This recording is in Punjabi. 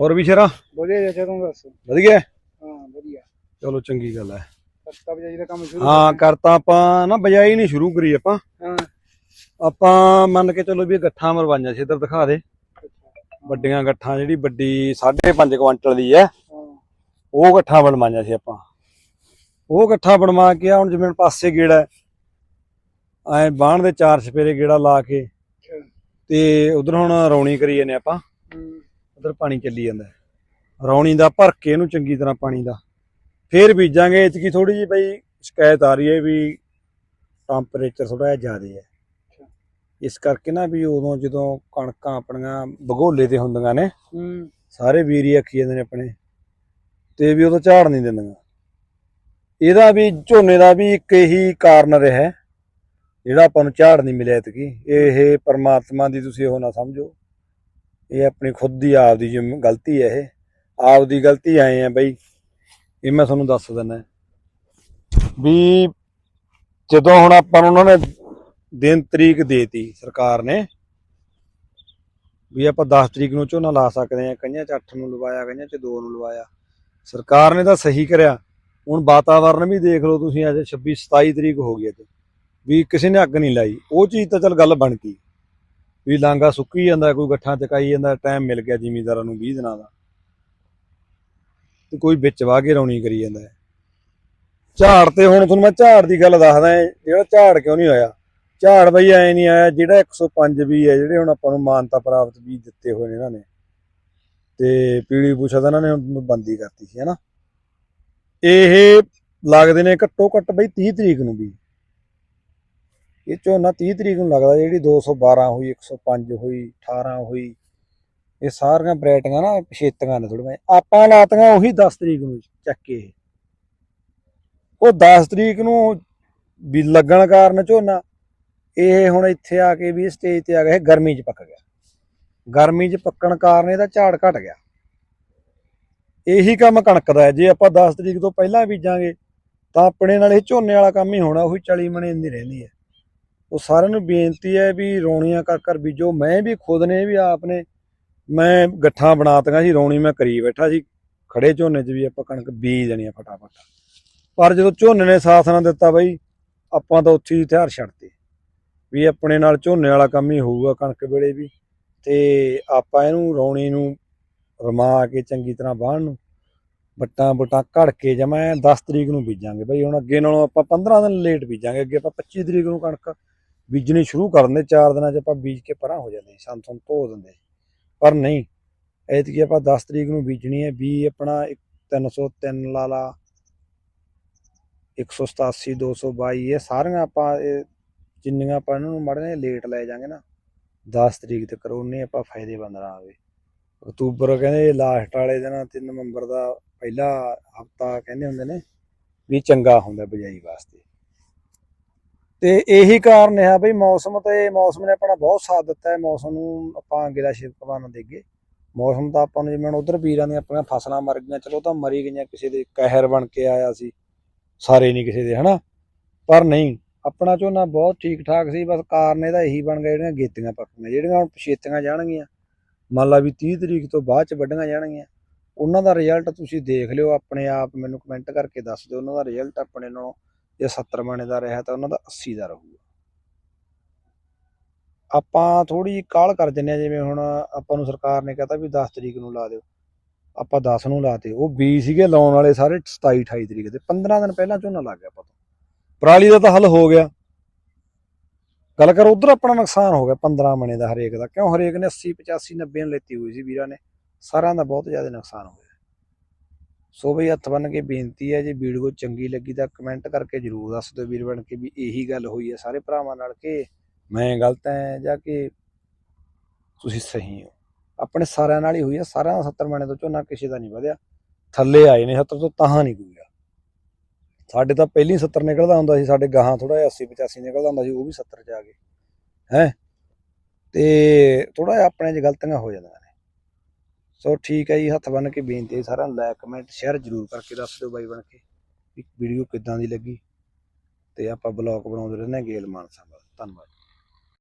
ਹੋਰ ਵੀ ਸ਼ੇਰਾ? ਵਧੀਆ ਜਿਹਾ ਤੂੰ ਦੱਸ। ਵਧੀਆ? ਹਾਂ ਵਧੀਆ। ਚਲੋ ਚੰਗੀ ਗੱਲ ਹੈ। ਸੱਤਾ ਵਜਾਈ ਦਾ ਕੰਮ ਸ਼ੁਰੂ ਹਾਂ ਕਰਤਾ। ਆਪਾਂ ਨਾ ਬਜਾਈ ਨਹੀਂ ਸ਼ੁਰੂ ਕਰੀ ਆਪਾਂ। ਹਾਂ। ਆਪਾਂ ਮੰਨ ਕੇ ਚਲੋ ਵੀ ਗੱਠਾਂ ਮਰਵਾਈਆਂ ਸੀ ਇੱਧਰ ਦਿਖਾ ਦੇ। ਵੱਡੀਆਂ ਗੱਠਾਂ ਜਿਹੜੀ ਵੱਡੀ 5.5 ਕੁਆਂਟਲ ਦੀ ਹੈ। ਉਹ ਗੱਠਾਂ ਬਣਵਾਈਆਂ ਸੀ ਆਪਾਂ। ਉਹ ਗੱਠਾਂ ਬਣਵਾ ਕੇ ਹੁਣ ਜਿਵੇਂ ਪਾਸੇ ਗੇੜਾ ਐ ਬਾਣ ਦੇ ਚਾਰ ਛਪੇਰੇ ਗੇੜਾ ਲਾ ਕੇ ਤੇ ਉਧਰ ਹੁਣ ਰੌਣੀ ਕਰੀ ਜਾਂਦੇ ਆਪਾਂ। ਉਧਰ ਪਾਣੀ ਚੱਲੀ ਜਾਂਦਾ। ਰੌਣੀ ਦਾ ਭਰ ਕੇ ਇਹਨੂੰ ਚੰਗੀ ਤਰ੍ਹਾਂ ਪਾਣੀ ਦਾ। ਫੇਰ ਬੀਜਾਂਗੇ ਇਹ 'ਚ ਕੀ ਥੋੜੀ ਜਿਹੀ ਬਈ ਸ਼ਿਕਾਇਤ ਆ ਰਹੀ ਹੈ ਵੀ ਟੈਂਪਰੇਚਰ ਥੋੜਾ ਜ਼ਿਆਦਾ ਹੈ। ਇਸ ਕਰਕੇ ਨਾ ਵੀ ਉਦੋਂ ਜਦੋਂ ਕਣਕਾਂ ਆਪਣੀਆਂ ਭਗੋਲੇ ਤੇ ਹੁੰਦੀਆਂ ਨੇ ਸਾਰੇ ਵੀਰ ਆਖੀ ਜਾਂਦੇ ਨੇ ਆਪਣੇ ਤੇ ਵੀ ਉਦੋਂ ਝਾੜ ਨਹੀਂ ਦਿੰਦੀਆਂ। ਇਹਦਾ ਵੀ ਝੋਨੇ ਦਾ ਵੀ ਇੱਕ ਇਹੀ ਕਾਰਨ ਰਿਹਾ ਜਿਹੜਾ ਆਪਾਂ ਨੂੰ ਝਾੜ ਨਹੀਂ ਮਿਲਿਆ ਇਤਕੀ ਇਹ ਪਰਮਾਤਮਾ ਦੀ ਤੁਸੀਂ ਉਹ ਨਾ ਸਮਝੋ। ਇਹ ਆਪਣੀ ਖੁਦ ਦੀ ਆਪ ਦੀ ਜਿਵੇਂ ਗਲਤੀ ਹੈ ਇਹ। ਆਪ ਦੀ ਗਲਤੀ ਆਏ ਆ ਬਈ। ਇਹ ਮੈਂ ਤੁਹਾਨੂੰ ਦੱਸ ਦਿੰਦਾ। ਵੀ ਜਦੋਂ ਹੁਣ ਆਪਾਂ ਨੂੰ ਉਹਨਾਂ ਨੇ ਦਿਨ ਤਰੀਕ ਦੇਤੀ ਸਰਕਾਰ ਨੇ, ਵੀ ਆਪਾਂ 10 ਤਰੀਕ ਨੂੰ ਝੋਨਾ ਲਾ ਸਕਦੇ ਆ ਕਈਆਂ ਚ 8 ਨੂੰ ਲਵਾਇਆ, ਕਈਆਂ ਚ 2 ਨੂੰ ਲਵਾਇਆ। ਸਰਕਾਰ ਨੇ ਤਾਂ ਸਹੀ ਕਰਿਆ। ਹੁਣ ਵਾਤਾਵਰਨ ਵੀ ਦੇਖ ਲਓ ਤੁਸੀਂ, ਅੱਜ 26 27 ਤਰੀਕ ਹੋ ਗਈ ਅੱਜ ਵੀ ਕਿਸੇ ਨੇ ਅੱਗ ਨਹੀਂ ਲਾਈ। ਉਹ ਚੀਜ਼ ਤਾਂ ਚੱਲ ਗੱਲ ਬਣ ਗਈ। ਵੀ ਲਾਂਗਾ ਸੁੱਕੀ ਜਾਂਦਾ, ਕੋਈ ਗੱਠਾਂ ਚਕਾਈ ਜਾਂਦਾ ਟਾਈਮ ਮਿਲ ਗਿਆ ਜ਼ਿਮੀਂਦਾਰਾਂ ਨੂੰ 20 ਦਿਨਾਂ ਦਾ। ਤੇ ਕੋਈ ਵਿੱਚ ਵਾਹ ਕੇ ਰੌਣੀ ਕਰੀ ਜਾਂਦਾ ਝਾੜ ਤੇ ਹੁਣ ਤੁਹਾਨੂੰ ਮੈਂ ਝਾੜ ਦੀ ਗੱਲ ਦੱਸਦਾ ਜਿਹੜਾ ਝਾੜ ਕਿਉਂ ਨਹੀਂ ਹੋਇਆ? ਝਾੜ ਬਈ ਐ ਨਹੀਂ ਆਇਆ, ਜਿਹੜਾ 105 ਵੀ ਹੈ, ਜਿਹੜੇ ਹੁਣ ਆਪਾਂ ਨੂੰ ਮਾਨਤਾ ਪ੍ਰਾਪਤ ਵੀ ਦਿੱਤੇ ਹੋਏ ਨੇ ਇਹਨਾਂ ਨੇ, ਤੇ ਪੀੜੀ ਪੁੱਛਾ ਤਾਂ ਇਹਨਾਂ ਨੇ ਹੁਣ ਬੰਦੀ ਕਰਤੀ ਸੀ, ਹੈਨਾ? ਇਹ ਲੱਗਦੇ ਨੇ ਘੱਟੋ ਘੱਟ ਬਈ 30 ਤਰੀਕ ਨੂੰ ਵੀ। ਇਹ ਝੋਨਾ 30 ਤਰੀਕ ਨੂੰ ਲੱਗਦਾ ਜਿਹੜੀ 212 ਹੋਈ 105 ਹੋਈ 18 ਹੋਈ। ਇਹ ਸਾਰੀਆਂ ਵੈਰਾਈਟੀਆਂ ਨਾ ਪਛੇਤੀਆਂ ਨੇ ਥੋੜੀਆਂ ਆਪਾਂ ਲਾਤੀਆਂ ਉਹੀ 10 ਤਰੀਕ ਨੂੰ ਚੱਕ ਕੇ ਉਹ 10 ਤਰੀਕ ਨੂੰ ਵੀ ਲੱਗਣ ਕਾਰਨ ਝੋਨਾ, ਇਹ ਹੁਣ ਇੱਥੇ ਆ ਕੇ ਵੀ ਸਟੇਜ ਤੇ ਆ ਗਿਆ, ਇਹ ਗਰਮੀ 'ਚ ਪੱਕ ਗਿਆ। ਗਰਮੀ 'ਚ ਪੱਕਣ ਕਾਰਨ ਇਹਦਾ ਝਾੜ ਘਟ ਗਿਆ। ਇਹੀ ਕੰਮ ਕਣਕ ਦਾ ਜੇ ਆਪਾਂ 10 ਤਰੀਕ ਤੋਂ ਪਹਿਲਾਂ ਬੀਜਾਂਗੇ, ਤਾਂ ਆਪਣੇ ਨਾਲ ਇਹ ਝੋਨੇ ਵਾਲਾ ਕੰਮ ਹੀ ਹੋਣਾ, ਉਹੀ 40 ਮਣੇ ਦੀ ਰਹਿੰਦੀ ਹੈ। ਉਹ ਸਾਰਿਆਂ ਨੂੰ ਬੇਨਤੀ ਹੈ ਵੀ ਰੌਣੀਆਂ ਕਰ ਕਰ ਬੀਜੋ। ਮੈਂ ਵੀ ਖੁਦ ਨੇ ਵੀ ਆਪ ਨੇ ਮੈਂ ਗੱਠਾਂ ਬਣਾਤੀਆਂ ਸੀ, ਰੌਣੀ ਮੈਂ ਕਰੀ ਬੈਠਾ ਸੀ। ਖੜੇ ਝੋਨੇ 'ਚ ਵੀ ਆਪਾਂ ਕਣਕ ਬੀਜ ਦੇਣੀ ਆ ਫਟਾਫਟ। ਪਰ ਜਦੋਂ ਝੋਨੇ ਨੇ ਸਾਥ ਨਾ ਦਿੱਤਾ ਬਈ, ਆਪਾਂ ਤਾਂ ਉੱਥੇ ਹੀ ਹਥਿਆਰ ਛੱਡਤੇ। ਵੀ ਆਪਣੇ ਨਾਲ ਝੋਨੇ ਵਾਲਾ ਕੰਮ ਹੀ ਹੋਊਗਾ ਕਣਕ ਵੇਲੇ ਵੀ। ਤੇ ਆਪਾਂ ਇਹਨੂੰ ਰੌਣੀ ਨੂੰ ਰਮਾ ਕੇ ਚੰਗੀ ਤਰ੍ਹਾਂ ਬਾਹਣ ਨੂੰ ਬੱਟਾਂ ਬੁੱਟਾਂ ਘੜ ਕੇ ਜਮਾ 10 ਤਰੀਕ ਨੂੰ ਬੀਜਾਂਗੇ। ਬਈ ਹੁਣ ਅੱਗੇ ਨਾਲੋਂ ਆਪਾਂ 15 ਦਿਨ ਲੇਟ ਬੀਜਾਂਗੇ, ਅੱਗੇ ਆਪਾਂ 25 ਤਰੀਕ ਨੂੰ ਕਣਕ ਬੀਜਣੀ ਸ਼ੁਰੂ ਕਰ ਦਿੰਦੇ 4 ਦਿਨਾਂ 'ਚ ਆਪਾਂ ਬੀਜ ਕੇ ਪਰਾਂ ਹੋ ਜਾਂਦੇ ਸੰਤ ਸੰਤ ਧੋ ਦਿੰਦੇ ਪਰ ਨਹੀਂ, ਐਤਕੀ ਆਪਾਂ 10 ਤਰੀਕ ਨੂੰ ਬੀਜਣੀ ਹੈ, ਬੀ ਆਪਣਾ 303 ਲਾ ਲਾ 187 222 ਇਹ ਸਾਰੀਆਂ ਆਪਾਂ ਇਹ ਜਿੰਨੀਆਂ ਆਪਾਂ ਇਹਨਾਂ ਨੂੰ ਮੜਨੇ ਲੇਟ ਲੈ ਜਾਾਂਗੇ ਨਾ 10 ਤਰੀਕ ਤੱਕ ਉਹਨੇ ਆਪਾਂ ਫਾਇਦੇਮੰਦ ਰਹਾਂਗੇ। ਅਕਤੂਬਰ ਕਹਿੰਦੇ ਲਾਸਟ ਵਾਲੇ ਦਿਨ 3 ਨਵੰਬਰ ਦਾ ਪਹਿਲਾ ਹਫਤਾ ਕਹਿੰਦੇ ਹੁੰਦੇ ਨੇ ਵੀ ਚੰਗਾ ਹੁੰਦਾ ਬਿਜਾਈ ਵਾਸਤੇ। ਤੇ ਇਹੀ ਕਾਰਨ ਹੈ ਬਈ ਮੌਸਮ ਤੇ ਮੌਸਮ ਨੇ ਆਪਣਾ ਬਹੁਤ ਸਾਥ ਦਿੱਤਾ ਹੈ। ਮੌਸਮ ਨੂੰ ਆਪਾਂ ਅੱਗੇ ਦਾ ਸ਼ਿਕਵਾ ਨਾ ਦੇਗੇ ਮੌਸਮ ਤਾਂ ਆਪਾਂ ਨੂੰ ਜਿਵੇਂ ਉਧਰ ਵੀਰਾਂ ਦੀਆਂ ਆਪਣੀਆਂ ਫਸਲਾਂ ਮਰ ਗਈਆਂ, ਚਲੋ ਤਾਂ ਮਰੀ ਗਈਆਂ, ਕਿਸੇ ਦੇ ਕਹਿਰ ਬਣ ਕੇ ਆਇਆ ਸੀ। ਸਾਰੇ ਨਹੀਂ ਕਿਸੇ ਦੇ, ਹਨਾ? ਪਰ ਨਹੀਂ, ਆਪਣਾ ਝੋਨਾ ਬਹੁਤ ਠੀਕ ਠਾਕ ਸੀ, ਬਸ ਕਾਰਨ ਇਹਦਾ ਇਹੀ ਬਣ ਗਿਆ, ਜਿਹੜੀਆਂ ਗੇਤੀਆਂ ਪੱਕੀਆਂ ਜਿਹੜੀਆਂ ਹੁਣ ਪਛੇਤੀਆਂ ਜਾਣਗੀਆਂ। ਮੰਨ ਲਾ ਵੀ 30 ਤਰੀਕ ਤੋਂ ਬਾਅਦ ਚ ਵੱਢੀਆਂ ਜਾਣਗੀਆਂ। ਉਹਨਾਂ ਦਾ ਰਿਜ਼ਲਟ ਤੁਸੀਂ ਦੇਖ ਲਿਓ, ਆਪਣੇ ਆਪ ਮੈਨੂੰ ਕਮੈਂਟ ਕਰਕੇ ਦੱਸ ਦਿਓ, ਉਹਨਾਂ ਦਾ ਰਿਜ਼ਲਟ ਆਪਣੇ ਨਾਲੋਂ ਜੇ 70 ਮਣੇ ਦਾ ਰਿਹਾ ਤਾਂ ਉਹਨਾਂ ਦਾ 80 ਦਾ ਰਹੂਗਾ। ਆਪਾਂ ਥੋੜੀ ਜਿਹੀ ਕਾਲ ਕਰ ਜੰਨੇ ਜਿਵੇਂ ਹੁਣ ਆਪਾਂ ਨੂੰ ਸਰਕਾਰ ਨੇ ਕਹਤਾ ਵੀ 10 ਤਰੀਕ ਨੂੰ ਲਾ ਦਿਓ। ਆਪਾਂ 10 ਨੂੰ ਲਾਤੇ, ਉਹ ਬੀ ਸੀਗੇ ਲਾਉਣ ਵਾਲੇ ਸਾਰੇ 27 28 ਤਰੀਕ ਦੇ। 15 ਦਿਨ ਪਹਿਲਾਂ ਝੋਨਾ ਲੱਗ ਗਿਆ ਪਤਾ ਪਰਾਲੀ ਦਾ ਤਾਂ ਹੱਲ ਹੋ ਗਿਆ। ਗੱਲ ਕਰ, ਉਧਰ ਆਪਣਾ ਨੁਕਸਾਨ ਹੋ ਗਿਆ 15 ਮਣੇ ਦਾ ਹਰੇਕ ਦਾ। ਕਿਉਂ? ਹਰੇਕ ਨੇ 80 85 90 ਨੂੰ ਲੈਤੀ ਹੋਈ ਸੀ ਵੀਰਾਂ ਨੇ। ਸਾਰਿਆਂ ਦਾ ਬਹੁਤ ਜ਼ਿਆਦਾ ਨੁਕਸਾਨ ਹੋਇਆ ਸੋ ਬਈ ਹੱਥ ਬੰਨ ਕੇ ਬੇਨਤੀ ਹੈ, ਜੇ ਵੀਡੀਓ ਚੰਗੀ ਲੱਗੀ ਤਾਂ ਕਮੈਂਟ ਕਰਕੇ ਜਰੂਰ ਦੱਸ ਦਿਓ ਵੀਰ ਬਣ ਕੇ ਵੀ ਇਹੀ ਗੱਲ ਹੋਈ ਹੈ ਸਾਰੇ ਭਰਾਵਾਂ ਨਾਲ ਕਿ ਮੈਂ ਗਲਤ ਹਾਂ ਜਾਂ ਕਿ ਤੁਸੀਂ ਸਹੀ ਹੋ। ਆਪਣੇ ਸਾਰਿਆਂ ਨਾਲ ਹੀ ਹੋਈ ਹੈ ਸਾਰਿਆਂ ਦਾ 70 ਮਣੇ ਤੋਂ ਝੋਨਾ ਕਿਸੇ ਦਾ ਨਹੀਂ ਵਧਿਆ। ਥੱਲੇ ਆਏ ਨੇ 70 ਤੋਂ ਤਾਹਾਂ ਨਹੀਂ ਕੋਈ ਸਾਡੇ ਤਾਂ ਪਹਿਲੀ 70 ਨਿਕਲਦਾ ਹੁੰਦਾ ਸੀ, ਸਾਡੇ ਗਾਹਾਂ ਥੋੜਾ ਜਿਹਾ 80 85 ਨਿਕਲਦਾ ਹੁੰਦਾ ਸੀ, ਉਹ ਵੀ 70 ਚ ਆ ਗਏ। ਹੈ? ਤੇ ਥੋੜਾ ਜਿਹਾ ਆਪਣੇ 'ਚ ਗਲਤੀਆਂ ਹੋ ਜਾਂਦੀਆਂ। ਸੋ ਠੀਕ ਹੈ ਜੀ, ਹੱਥ ਬੰਨ ਕੇ ਬੇਨਤੀ ਹੈ ਸਾਰਿਆਂ ਨੂੰ ਲਾਇਕ ਕਮੈਂਟ ਸ਼ੇਅਰ ਜਰੂਰ ਕਰਕੇ ਦੱਸ ਦਿਓ ਬਾਈ ਬਣ ਕੇ ਵੀਡੀਓ ਕਿੱਦਾਂ ਦੀ ਲੱਗੀ। ਤੇ ਆਪਾਂ ਬਲੌਗ ਬਣਾਉਂਦੇ ਰਹਿੰਦੇ ਹਾਂ ਗੇਲ ਮਾਨਸਾ ਦਾ ਧੰਨਵਾਦ।